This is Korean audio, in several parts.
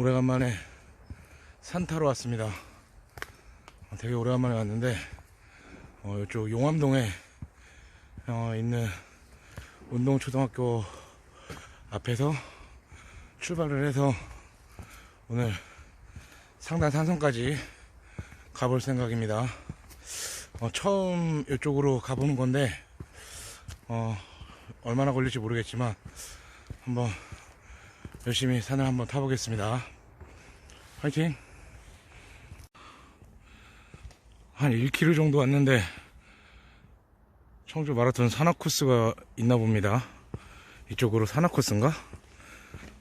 오래간만에 산 타러 왔습니다. 어, 되게 오래간만에 왔는데 어, 이쪽 용암동에 어, 있는 운동초등학교 앞에서 출발을 해서 오늘 상단 산성까지 가볼 생각입니다. 어, 처음 이쪽으로 가보는 건데 어, 얼마나 걸릴지 모르겠지만 한번 열심히 산을 한번 타보겠습니다. 화이팅! 한 1km 정도 왔는데 청주 마라톤 산악 코스가 있나 봅니다. 이쪽으로 산악 코스인가?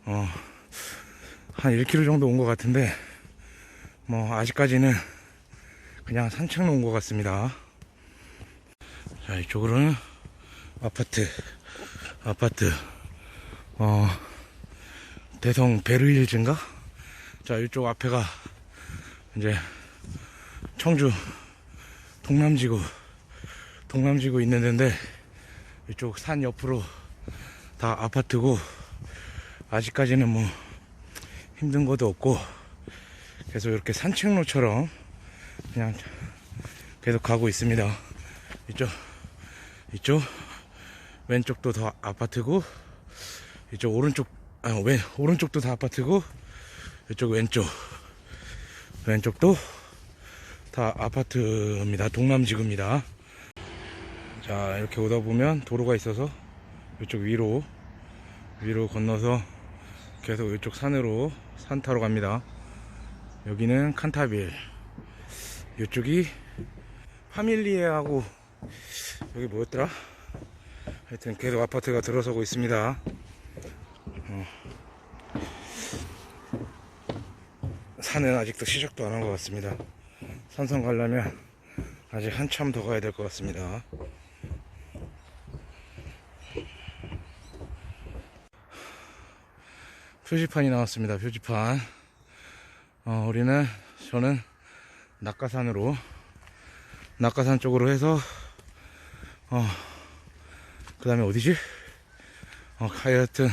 어, 한 1km 정도 온 것 같은데 뭐 아직까지는 그냥 산책로 온 것 같습니다. 자 이쪽으로는 아파트 아파트 어 대성 베르일즈인가? 자 이쪽 앞에가 이제 청주 동남지구 동남지구 있는 데인데 이쪽 산 옆으로 다 아파트고 아직까지는 뭐 힘든 것도 없고 계속 이렇게 산책로처럼 그냥 계속 가고 있습니다. 이쪽 이쪽 왼쪽도 다 아파트고 이쪽 오른쪽 아, 왼 오른쪽도 다 아파트고 이쪽 왼쪽 왼쪽도 다 아파트입니다. 동남지구입니다. 자 이렇게 오다 보면 도로가 있어서 이쪽 위로 위로 건너서 계속 이쪽 산으로 산 타러 갑니다. 여기는 칸타빌 이쪽이 파밀리에하고 여기 뭐였더라? 하여튼 계속 아파트가 들어서고 있습니다. 어. 산은 아직도 시작도 안 한 것 같습니다. 산성 가려면 아직 한참 더 가야 될 것 같습니다. 표지판이 나왔습니다. 표지판. 어, 우리는 저는 낙가산으로 낙가산 쪽으로 해서 어, 그 다음에 어디지? 어, 하여튼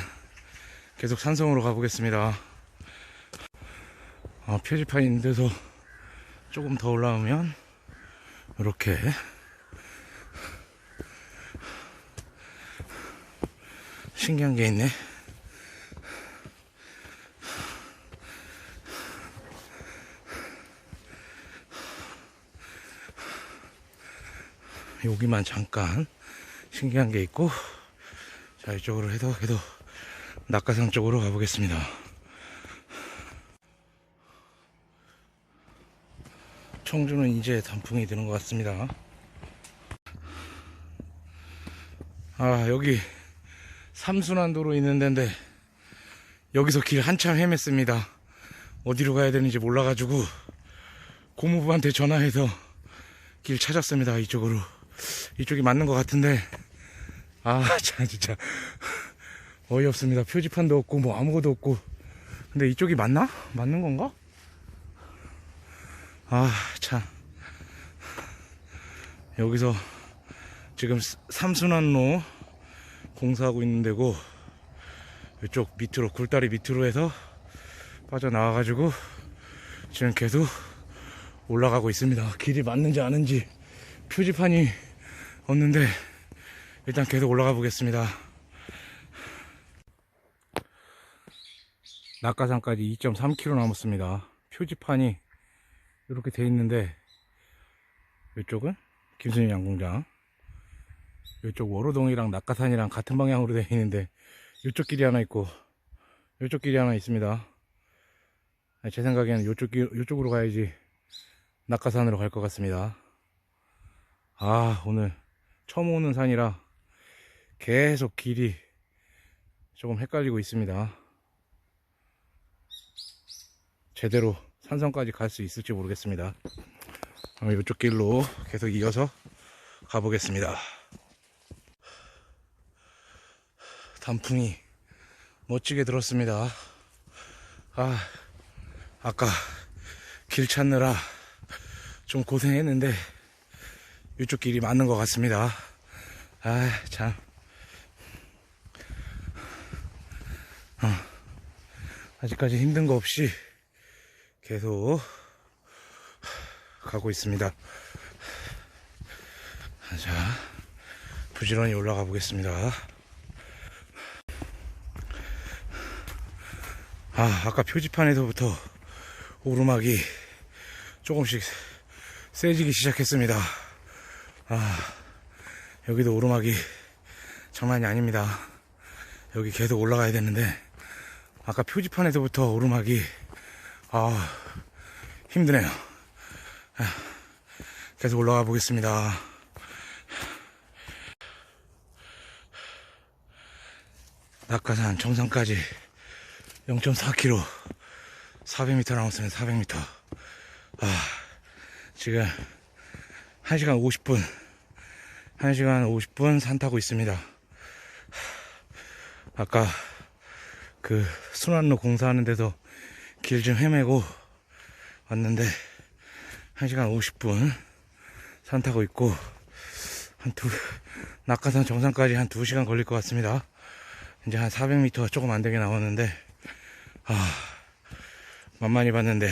계속 산성으로 가보겠습니다. 어, 표지판 있는 데서 조금 더 올라오면 이렇게 신기한 게 있네. 여기만 잠깐 신기한 게 있고 자 이쪽으로 해도 해도 낙가산 쪽으로 가보겠습니다. 청주는 이제 단풍이 드는 것 같습니다. 아 여기 삼순환도로 있는 데인데 여기서 길 한참 헤맸습니다. 어디로 가야 되는지 몰라가지고 고모부한테 전화해서 길 찾았습니다 이쪽으로. 이쪽이 맞는 것 같은데. 아 참 진짜 어이없습니다 표지판도 없고 뭐 아무것도 없고 근데 이쪽이 맞나? 맞는 건가? 아 참 여기서 지금 삼순환로 공사하고 있는 데고 이쪽 밑으로 굴다리 밑으로 해서 빠져나와 가지고 지금 계속 올라가고 있습니다 길이 맞는지 아는지 표지판이 없는데 일단 계속 올라가 보겠습니다. 낙가산까지 2.3km 남았습니다. 표지판이 이렇게 돼 있는데 이쪽은 김순희 양공장 이쪽 워로동이랑 낙가산이랑 같은 방향으로 돼 있는데 이쪽 길이 하나 있고 이쪽 길이 하나 있습니다. 제 생각에는 이쪽 길, 이쪽으로 가야지 낙가산으로 갈 것 같습니다. 아, 오늘 처음 오는 산이라 계속 길이 조금 헷갈리고 있습니다. 제대로 산성까지 갈 수 있을지 모르겠습니다. 어, 이쪽 길로 계속 이어서 가보겠습니다. 단풍이 멋지게 들었습니다. 아, 아까 길 찾느라 좀 고생했는데 이쪽 길이 맞는 것 같습니다. 아, 참. 어. 아직까지 힘든 거 없이 계속 가고 있습니다. 자, 부지런히 올라가 보겠습니다. 아, 아까 표지판에서부터 오르막이 조금씩 세지기 시작했습니다. 아, 여기도 오르막이 장난이 아닙니다. 여기 계속 올라가야 되는데, 아까 표지판에서부터 오르막이, 아, 힘드네요. 아, 계속 올라가 보겠습니다. 낙하산 정상까지 0.4km, 400m 남았으면 400m. 아, 지금 1시간 50분, 1시간 50분 산 타고 있습니다. 아까 그 순환로 공사하는 데서 길 좀 헤매고 왔는데 1시간 50분 산 타고 있고 한 두, 낙하산 정상까지 한 2시간 걸릴 것 같습니다. 이제 한 400m 조금 안 되게 나오는데 아 만만히 봤는데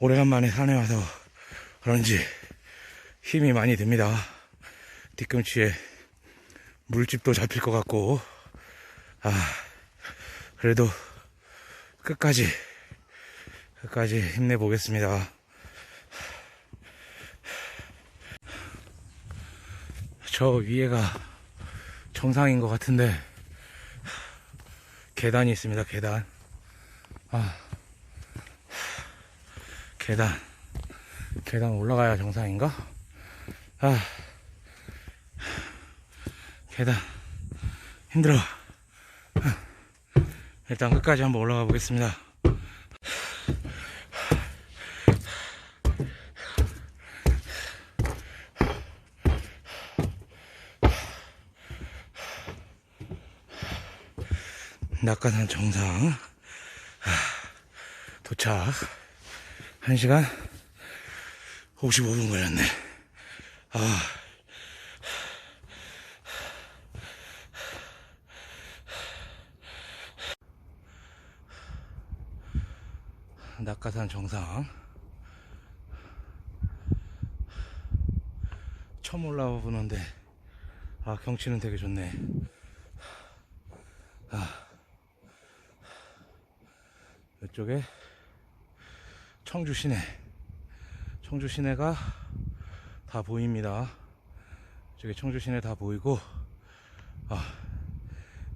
오래간만에 산에 와서 그런지 힘이 많이 듭니다. 뒤꿈치에 물집도 잡힐 것 같고 아 그래도 끝까지 끝까지 힘내 보겠습니다. 저 위에가 정상인 것 같은데 계단이 있습니다. 계단. 아 계단. 계단 올라가야 정상인가? 아 계단 힘들어. 일단 끝까지 한번 올라가 보겠습니다. 낙하산 정상. 아, 도착. 1시간 55분 걸렸네. 아 낙하산 정상. 처음 올라와 보는데 아 경치는 되게 좋네. 이쪽에 청주 시내. 청주 시내가 다 보입니다. 저기 청주 시내 다 보이고 아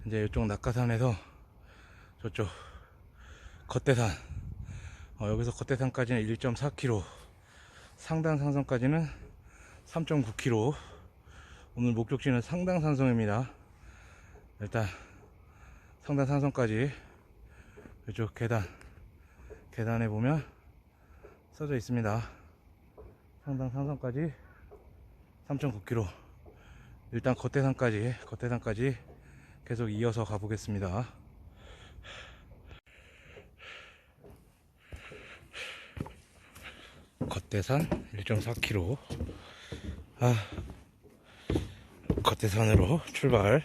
이제 이쪽 낙하산에서 저쪽 겉대산 어, 여기서 겉대산까지는 1.4km 상당 산성까지는 3.9km 오늘 목적지는 상당 산성입니다. 일단 상당 산성까지 이쪽 계단 계단에 보면 써져 있습니다. 상당 산성까지 3.9km 일단 겉대산까지 겉대산까지 계속 이어서 가보겠습니다 겉대산 1.4km 아 겉대산으로 출발.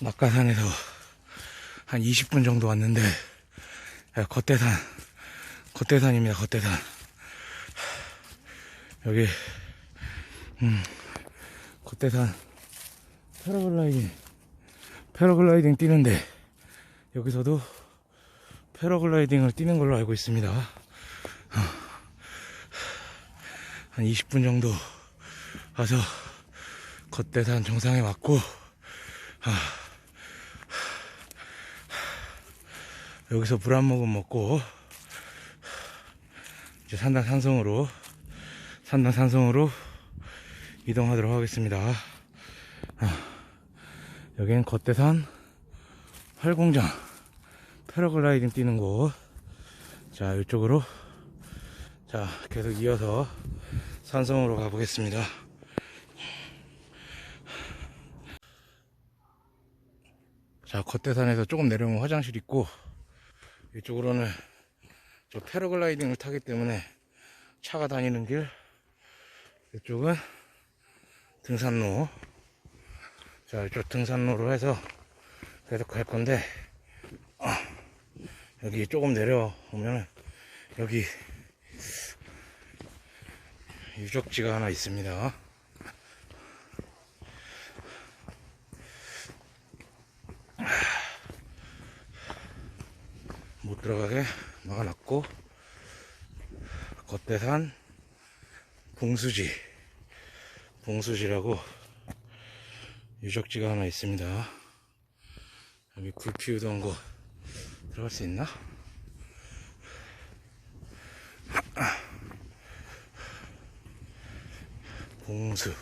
낙가산에서 한 20분 정도 왔는데 야, 겉대산. 겉대산입니다 겉대산. 여기 음, 겉대산. 패러글라이딩 패러글라이딩 뛰는데 여기서도 패러글라이딩을 뛰는 걸로 알고 있습니다 어, 한 20분 정도 와서 겉대산 정상에 왔고 아, 여기서 물 한 모금 먹고 이제 산당 산성으로 산당 산성으로 이동하도록 하겠습니다. 아, 여기는 겉대산 활공장 패러글라이딩 뛰는 곳. 자 이쪽으로 자 계속 이어서 산성으로 가보겠습니다. 자 겉대산에서 조금 내려오면 화장실 있고 이쪽으로는 저 패러글라이딩을 타기 때문에 차가 다니는 길 이쪽은 등산로 자 이쪽 등산로로 해서 계속 갈 건데 아, 여기 조금 내려오면 여기 유적지가 하나 있습니다. 못 들어가게 막아놨고 겉대산 봉수지 봉수지라고 유적지가 하나 있습니다. 여기 굴 피우던 거 들어갈 수 있나? 봉수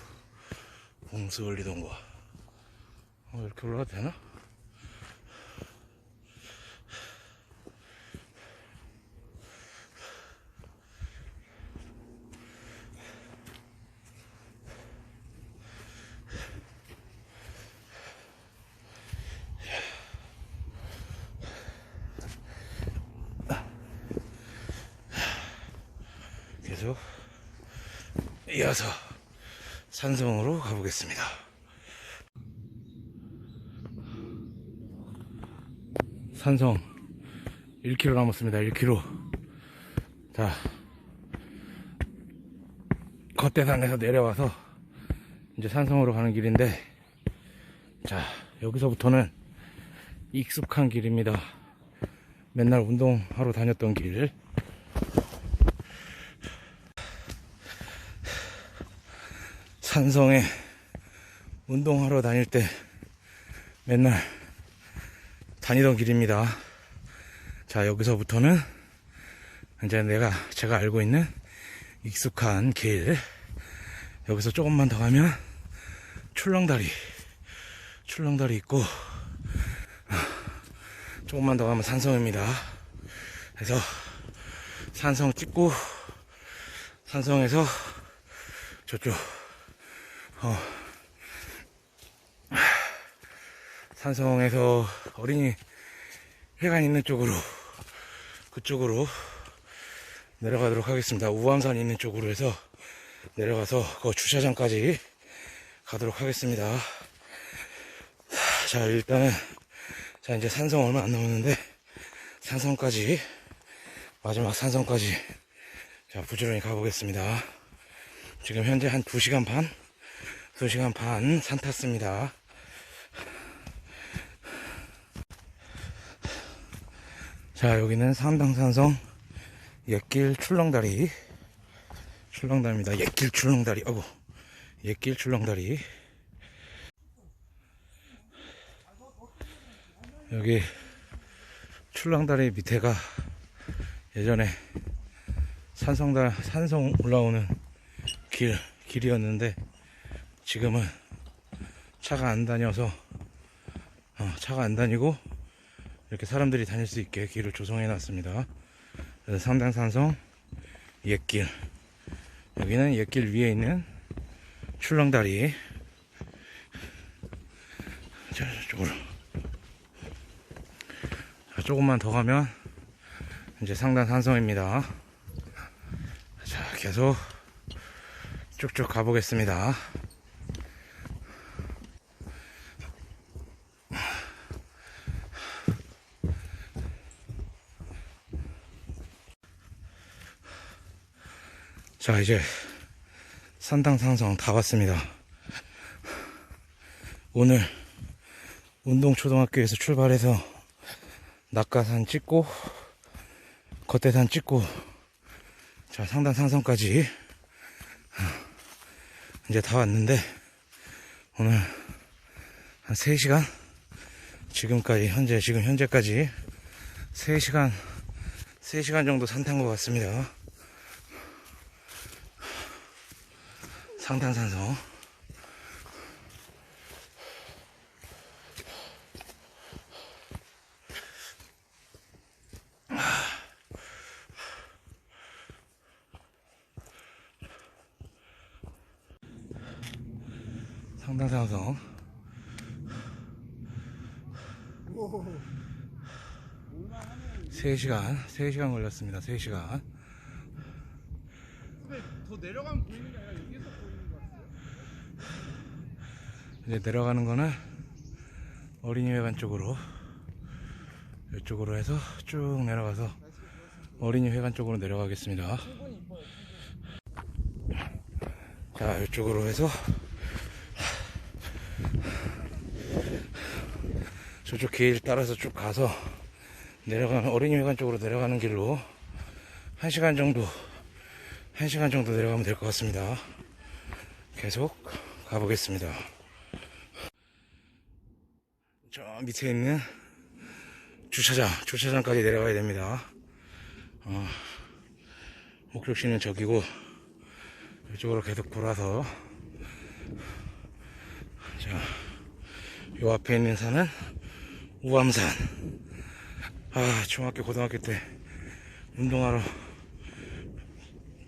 봉수 올리던 거 어, 이렇게 올라가도 되나? 계속 이어서 산성으로 가보겠습니다. 산성 1km 남았습니다. 1km. 자, 겉대산에서 내려와서 이제 산성으로 가는 길인데, 자, 여기서부터는 익숙한 길입니다. 맨날 운동하러 다녔던 길. 산성에 운동하러 다닐 때 맨날 다니던 길입니다. 자, 여기서부터는 이제 내가, 제가 알고 있는 익숙한 길. 여기서 조금만 더 가면 출렁다리. 출렁다리 있고, 조금만 더 가면 산성입니다. 그래서 산성 찍고, 산성에서 저쪽, 어, 산성에서 어린이 회관 있는 쪽으로 그쪽으로 내려가도록 하겠습니다. 우암산 있는 쪽으로 해서 내려가서 그 주차장까지 가도록 하겠습니다. 자 일단은 자 이제 산성 얼마 안 남았는데 산성까지 마지막 산성까지 자 부지런히 가보겠습니다. 지금 현재 한 2시간 반 2시간 반 산 탔습니다. 자, 여기는 삼당산성 옛길 출렁다리. 출렁다리입니다. 옛길 출렁다리. 아고, 옛길 출렁다리. 여기 출렁다리 밑에가 예전에 산성다, 산성 올라오는 길, 길이었는데 지금은 차가 안 다녀서 어, 차가 안 다니고 이렇게 사람들이 다닐 수 있게 길을 조성해 놨습니다. 상당산성 옛길 여기는 옛길 위에 있는 출렁다리 자 저쪽으로 자, 조금만 더 가면 이제 상당산성입니다. 자 계속 쭉쭉 가보겠습니다. 자, 이제 산당산성 다 왔습니다. 오늘 운동초등학교에서 출발해서 낙가산 찍고 겉대산 찍고 자, 상당산성까지 이제 다 왔는데 오늘 한 3시간 지금까지 현재 지금 현재까지 3시간 3시간 정도 산탄 것 같습니다. 상탄산성 상탄산성 세시간세시간 걸렸습니다. 세시간. 근데 더 내려가면 보이는 게 아니라 여기서 보 이제 내려가는 거는 어린이회관 쪽으로 이쪽으로 해서 쭉 내려가서 어린이회관 쪽으로 내려가겠습니다. 자, 이쪽으로 해서 저쪽 길 따라서 쭉 가서 내려가는 어린이회관 쪽으로 내려가는 길로 1시간 정도 1시간 정도 내려가면 될 것 같습니다. 계속 가보겠습니다. 저 밑에 있는 주차장, 주차장까지 내려가야 됩니다. 어, 목적지는 저기고 이쪽으로 계속 돌아서 자, 요 앞에 있는 산은 우암산. 아, 중학교, 고등학교 때 운동하러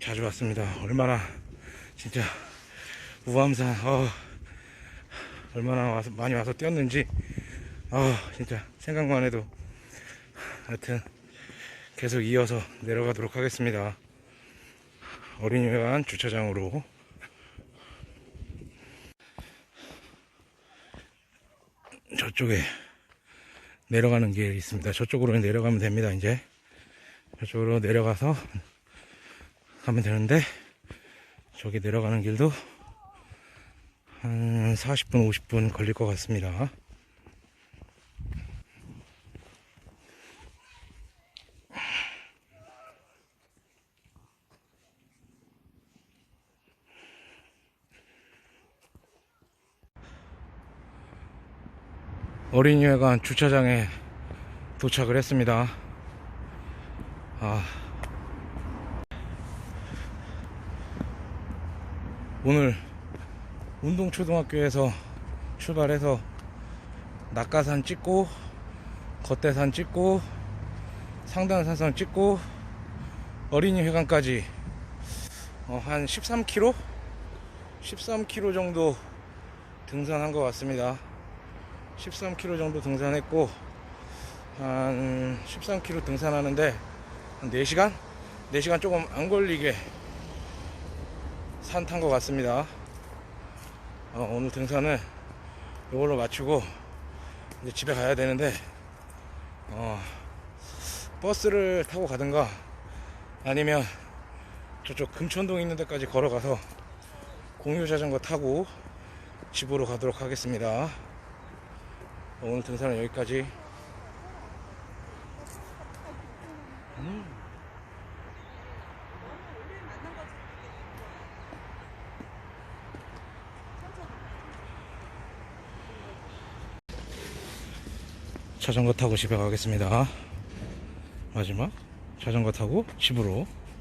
자주 왔습니다. 얼마나 진짜 우암산, 어, 얼마나 와서, 많이 와서 뛰었는지, 아, 진짜 생각만 해도 하여튼 계속 이어서 내려가도록 하겠습니다. 어린이회관 주차장으로 저쪽에 내려가는 길이 있습니다. 저쪽으로 내려가면 됩니다. 이제 저쪽으로 내려가서 가면 되는데 저기 내려가는 길도 한 40분, 50분 걸릴 것 같습니다. 어린이회관 주차장에 도착을 했습니다. 아. 오늘 운동초등학교에서 출발해서 낙가산 찍고 겉대산 찍고 상단산선 찍고 어린이회관까지 어, 한 13km? 13km 정도 등산한 것 같습니다. 13km 정도 등산했고 한 13km 등산하는데 한 4시간? 4시간 조금 안 걸리게 산 탄 것 같습니다 어, 오늘 등산은 이걸로 마치고 이제 집에 가야 되는데 어, 버스를 타고 가든가 아니면 저쪽 금천동 있는 데까지 걸어가서 공유 자전거 타고 집으로 가도록 하겠습니다 오늘 등산은 여기까지. 자전거 타고 집에 가겠습니다. 마지막 자전거 타고 집으로